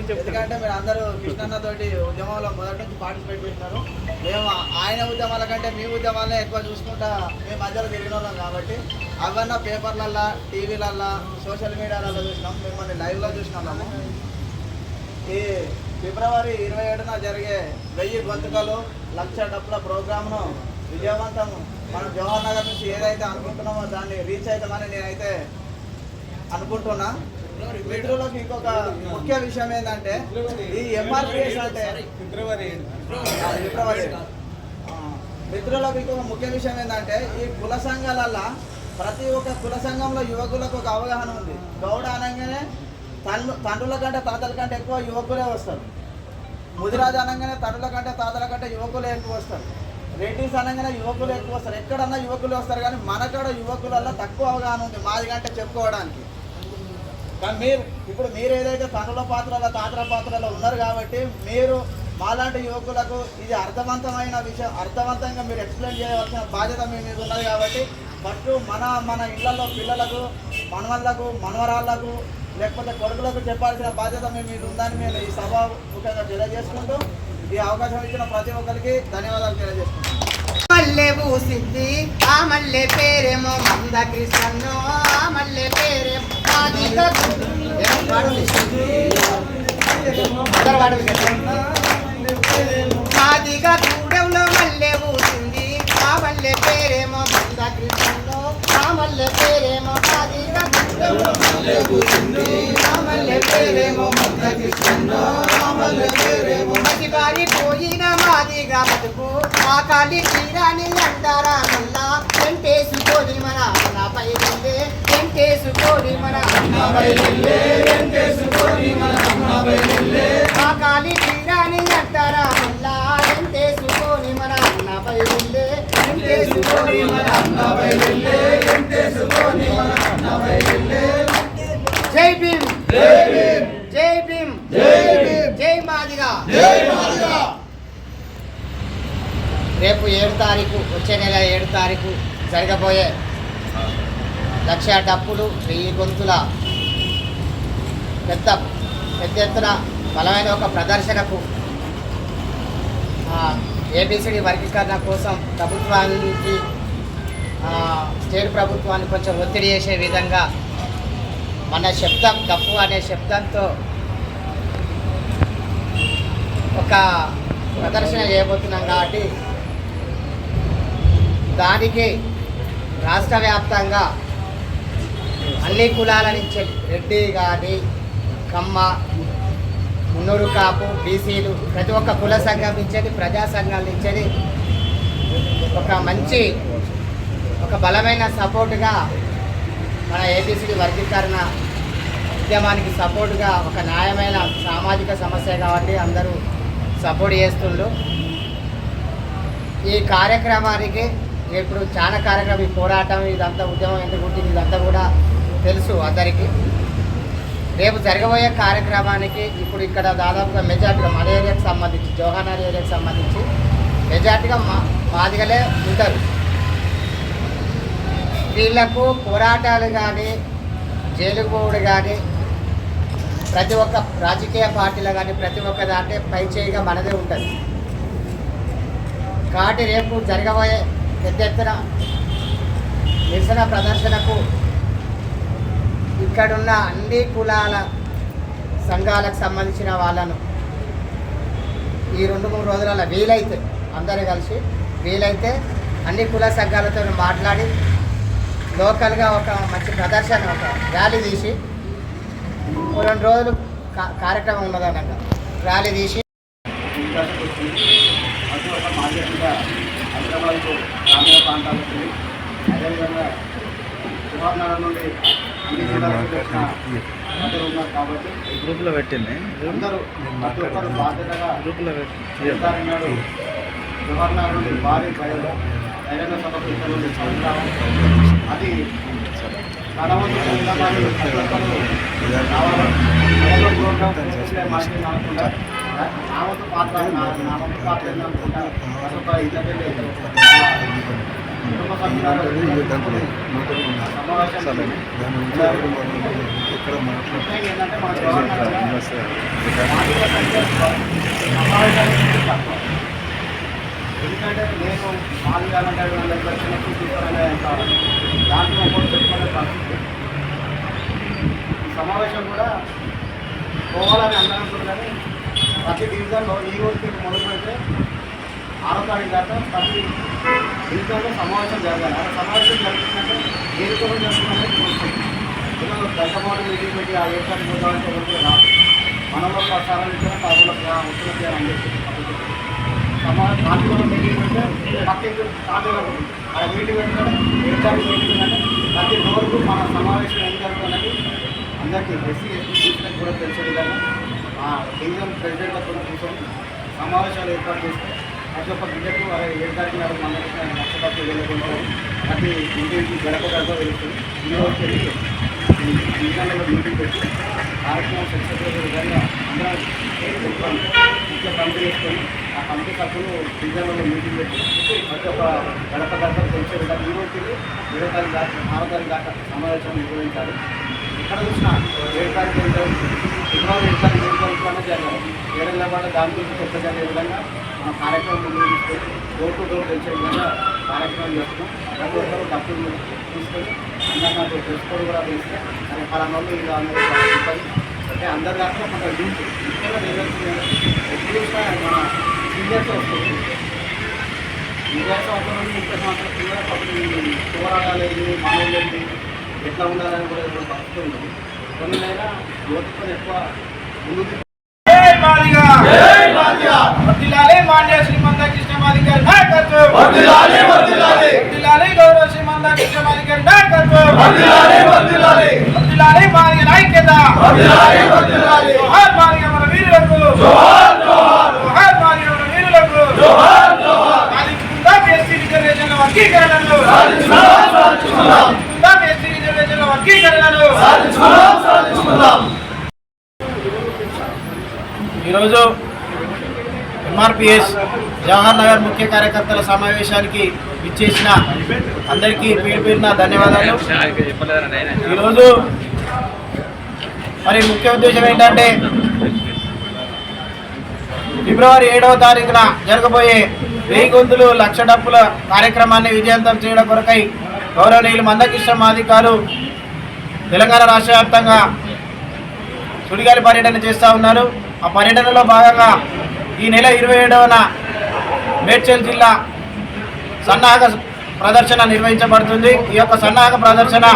ఎందుకంటే మీరు అందరూ కృష్ణన్న తోటి ఉద్యమంలో మొదటి నుంచి పార్టిసిపేట్ చేసినారు. మేము ఆయన ఉద్యమాల కంటే మీ ఉద్యమాలనే ఎక్కువ చూసుకుంటా మేము మధ్యలో తిరిగిన వాళ్ళం కాబట్టి అవన్న పేపర్లల్లో టీవీలల్లో సోషల్ మీడియాలలో చూసినాం. మిమ్మల్ని లైవ్లో చూసినాము ఈ ఫిబ్రవరి ఇరవై ఏడున జరిగే వెయ్యి గొంతుకలు లక్ష డబ్బుల ప్రోగ్రామ్ను విజయవంతం మనం జవహర్ నగర్ నుంచి ఏదైతే అనుకుంటున్నామో దాన్ని రీచ్ అవుతామని నేనైతే అనుకుంటున్నా. మిత్రులకు ఇంకొక ముఖ్య విషయం ఏంటంటే ఈ ఎంఆర్పిఎస్ అంటే ఫిబ్రవరి ఫిబ్రవరి మిత్రులకు ఇంకొక ముఖ్య విషయం ఏంటంటే ఈ కుల సంఘాలల్లో ప్రతి ఒక్క కుల సంఘంలో యువకులకు ఒక అవగాహన ఉంది. గౌడ అనగానే తండ్రు తండ్రుల కంటే తాతల కంటే ఎక్కువ యువకులే వస్తారు. ముదిరాజు అనగానే తండ్రుల కంటే తాతల కంటే యువకులే ఎక్కువ వస్తారు. రెడ్డిస్ అనగానే యువకులు ఎక్కువ వస్తారు. ఎక్కడన్నా యువకులు వస్తారు కానీ మనకాడ యువకులలో తక్కువ అవగాహన ఉంది మాది కంటే చెప్పుకోవడానికి. కానీ మీరు ఇప్పుడు మీరు ఏదైతే పనుల పాత్రలో తాతల పాత్రలో ఉన్నారు కాబట్టి మీరు మాలాంటి యువకులకు ఇది అర్థవంతమైన విషయం అర్థవంతంగా మీరు ఎక్స్ప్లెయిన్ చేయవలసిన బాధ్యత మీ మీద ఉన్నది కాబట్టి ఫస్ట్ మన మన ఇళ్ళలో పిల్లలకు మనవళ్ళకు మనవరాళ్ళకు లేకపోతే కొడుకులకు చెప్పాల్సిన బాధ్యత మీ మీద ఉందని నేను ఈ సభ ముఖ్యంగా తెలియజేసుకుంటూ ఈ అవకాశం ఇచ్చిన ప్రతి ఒక్కరికి ధన్యవాదాలు తెలియజేసుకుంటాను మల్లె పూసింది. ఆ మల్లె పేరేమో మంద కృష్ణను ఆ మల్లె పేరేమో మాదిగ గూడెంలో మల్లె పూసింది. ఆ మల్లె పేరేమో మంద కృష్ణను ఆ మల్లె పేరేమో మాదిగ గూడెంలో మల్లె పూసింది. ఆ మల్లె పేరేమో మంద కృష్ణను ఆ పారిపోయిన మాదిగా బతుకు ఆ కాలి తీరాని అంటారా మళ్ళా వెంటేసుకోని మన అన్నపై వెళ్ళే వెంటేసుకోని మన అన్నపై వెళ్ళే మన అన్నపై వెళ్ళే ఆ కాలి తీరాని అంటారా మళ్ళా వెంటేసుకోని మన అన్నపై వెళ్ళే వెంటేసుకోని మన అన్నపై వెళ్ళే వెంటేసుకోని మన అన్నపై వెళ్ళే జై భీమ్! జై భీమ్! జై భీమ్! జై భీమ్ జై మాదిగా జై మాదిగా రేపు ఏడు తారీఖు వచ్చే నెల ఏడు తారీఖు జరగబోయే లక్ష డప్పులు వెయ్యి గొంతుల పెద్ద పెద్ద ఎత్తున బలమైన ఒక ప్రదర్శనకు ఏబిసిడి వర్గీకరణ కోసం ప్రభుత్వానికి స్టేట్ ప్రభుత్వాన్ని కొంచెం ఒత్తిడి చేసే విధంగా మన శబ్దం డప్పు అనే శబ్దంతో ఒక ప్రదర్శన చేయబోతున్నాం కాబట్టి దానికి రాష్ట్ర వ్యాప్తంగా అన్ని కులాల నుంచి రెడ్డి కానీ కమ్మ మున్నూరు కాపు బీసీలు ప్రతి ఒక్క కుల సంఘం నుంచేది ప్రజా సంఘాల నుంచేది ఒక మంచి ఒక బలమైన సపోర్టుగా మన ఏబీసీ వర్గీకరణ ఉద్యమానికి సపోర్టుగా ఒక న్యాయమైన సామాజిక సమస్య కాబట్టి అందరూ సపోర్ట్ చేస్తుండ్రు. ఈ కార్యక్రమానికి ఇప్పుడు చాలా కార్యక్రమం ఈ పోరాటం ఇదంతా ఉద్యమం ఎందుకు ఉంటుంది ఇదంతా కూడా తెలుసు అందరికీ. రేపు జరగబోయే కార్యక్రమానికి ఇప్పుడు ఇక్కడ దాదాపుగా మెజార్టీగా మన ఏరియాకి సంబంధించి జోహానార్ ఏరియాకి సంబంధించి మెజార్టీగా మా మాదిగలే ఉంటారు. వీళ్ళకు పోరాటాలు కానీ జైలుకు పోవుడు కానీ ప్రతి ఒక్క రాజకీయ పార్టీలో కానీ ప్రతి ఒక్క దాంట్లో పైచేయిగా మనదే ఉంటుంది. కాబట్టి రేపు జరగబోయే పెద్ద ఎత్తున నిరసన ప్రదర్శనకు ఇక్కడున్న అన్ని కులాల సంఘాలకు సంబంధించిన వాళ్ళను ఈ రెండు మూడు రోజుల వీలైతే అందరూ కలిసి వీలైతే అన్ని కుల సంఘాలతో మాట్లాడి లోకల్గా ఒక మంచి ప్రదర్శన ఒక ర్యాలీ తీసి రెండు రోజులు కార్యక్రమం ఉన్నదన్నమాట ర్యాలీ తీసి హైదరాబాద్కు గ్రామీణ ప్రాంతాలకు వెళ్ళి అదేవిధంగా జవహర్నగర్ నుండి అన్ని జిల్లాలకు ఉన్నారు కాబట్టి గ్రూప్లో పెట్టింది. అందరూ ప్రతి ఒక్కరు బాధ్యతగా గ్రూప్లో పెట్టి చేస్తారని నాడు జవహర్నగర్ నుండి భారీ ప్రజలు బహిరంగ సభకు ఇక్కడ నుండి అది ప్రతి ఒక్కరు రావాలి. ప్రోగ్రాం మార్కెట్ అనుకుంటా నా వంతు పాత్ర నా వంతు పాత్ర కుటుంబ సమావేశం సమావేశాలు ఎందుకంటే నేను మాదిగాలంటే వాళ్ళకి దాంట్లో ఒకటి చెప్పుకునే పరిస్థితి సమావేశం కూడా పోవాలని అందరం కానీ ప్రతి డివిజన్లో ఈ రోజుకి మొదలు పెడితే ఆరో తారీఖు దాకా ప్రతి డివిజన్లో సమావేశం జరగాలి. ఆ సమావేశం జరిగిందంటే ఏది కూడా జరుగుతుందని చూస్తుంది ఈరోజు మోడల్ మీటింగ్ పెట్టి ఆ ఏర్పాటు పోతామంటే ఎవరికి రాదు. మనలో ప్రసారాలు ఇచ్చిన పదవులకు ఉత్తరం చేయాలని చెప్పి సమాజం సమావేశం కాంతిలో మీటింగ్ పెడితే పక్కకి కాంతిలో ఆ మీటింగ్ పెట్టుకుంటే ఏర్పాటు పెట్టిందంటే ప్రతి రోజు మన సమావేశం ఏం జరుగుతుందని అందరికీ ఎస్సీ ఎస్టీ కూడా తెలిసే విధంగా డివిజన్ ప్రెసిడెంట్ కూర్చొని సమావేశాలు ఏర్పాటు చేస్తే ప్రతి ఒక్క బిడ్డకు వారి ఏ తారీఖు నాడు మన నష్టపత్రి వెళ్ళకుండా ప్రతి ఇంటికి గడప గడప వెళ్తుంది ఈ రోజు వెళ్ళి మీటింగ్ పెట్టి కార్యక్రమం సక్సెస్ విధంగా అందరం చెప్పాలి కమిటీ వేసుకొని ఆ కమిటీ తప్పులు డివిజన్లలో మీటింగ్ పెట్టి ప్రతి ఒక్క గడప గడప తెలిసే విధంగా ఈరోజు వెళ్ళి ఇరవై తారీఖు దాకా ఆరో తారీఖు దాకా సమావేశం నిర్వహించాలి. ఎక్కడ చూసినా ఏడు తారీఖు వెళ్తారు ఫిబ్రవరి ఏడు తారీఖు ఏడు తారీఖులోనే జరగాలి పాటు దాని గురించి చర్చ జరిగే విధంగా మన కార్యక్రమం ముందుకు తీసుకొని డోర్ టు డోర్ తెలిసే విధంగా కార్యక్రమం చేస్తున్నాం. ప్రతి ఒక్కరు డబ్బులు తీసుకొని అందరు నాకు డ్రెస్ కోడ్ కూడా తెలిస్తే అది పలానా వాళ్ళు ఇలా అందరూ అంటే అందరి దాంట్లో కొంత డ్యూటీ ముఖ్యంగా నిర్వహించింది ఎప్పుడు చూసినా మన సీనియర్స్ వస్తుంది. ఇరవై సంవత్సరాల ముప్పై సంవత్సరాల పిల్లల పక్కన పోరాటాలు ఏంటి మానవులు ఏంటి ఎట్లా ఉండాలని కూడా ఇప్పుడు పరిస్థితి ఉంది? కొన్ని అయినా యువతతో ఎక్కువ ముందుకు జై మాదిగా జై మాదిగా వర్ధిల్లాలి మాన్య శ్రీమంత కృష్ణ మాదిగారి నాయకత్వం! వర్ధిల్లాలి వర్ధిల్లాలి వర్ధిల్లాలి గౌరవ శ్రీమంత కృష్ణ మాదిగారి నాయకత్వం! వర్ధిల్లాలి వర్ధిల్లాలి వర్ధిల్లాలి మాదిగ ఐక్యత వర్ధిల్లాలి వర్ధిల్లాలి జోహార్ మాదిగ మన వీరులకు! జోహార్ జోహార్! జోహార్ మాదిగ మన వీరులకు! జోహార్ జోహార్! సాధించుకుందాం ఎస్సీ రిజర్వేషన్ల వర్గీకరణను సాధించుకుందాం సాధించుకుందాం సాధించుకుందాం ఎస్సీ సాధించుకుందాం సాధించుకుందాం. ఈరోజు ఎంఆర్పిఎస్ జవహర్ నగర్ ముఖ్య కార్యకర్తల సమావేశానికి ఇచ్చేసిన అందరికీ పేరు పేరున ధన్యవాదాలు. ఈరోజు మరి ముఖ్య ఉద్దేశం ఏంటంటే ఫిబ్రవరి ఏడవ తారీఖున జరగబోయే వెయ్యి గొంతులు లక్ష డప్పుల కార్యక్రమాన్ని విజయవంతం చేయడం కొరకై గౌరవనీయులు మందకృష్ణ మాదికాలు తెలంగాణ రాష్ట్ర వ్యాప్తంగా సుడిగాలి పర్యటన చేస్తూ ఉన్నారు. ఆ పర్యటనలో భాగంగా ఈ నెల ఇరవై ఏడవన మేడ్చల్ జిల్లా సన్నాహక ప్రదర్శన నిర్వహించబడుతుంది. ఈ యొక్క సన్నాహక ప్రదర్శన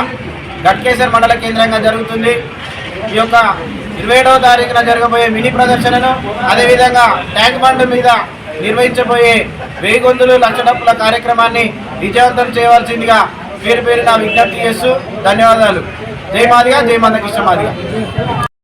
గట్కేసర్ మండల కేంద్రంగా జరుగుతుంది. ఈ యొక్క ఇరవై ఏడవ తారీఖున జరగబోయే మినీ ప్రదర్శనను అదేవిధంగా ట్యాంక్ బండ్ మీద నిర్వహించబోయే వెయ్యి గొంతులు లక్ష డప్పుల కార్యక్రమాన్ని విజయవంతం చేయవలసిందిగా పేరు పేరున విజ్ఞప్తి చేస్తూ ధన్యవాదాలు. జై మాదిగా జై మందకృష్ణ మాదిగా.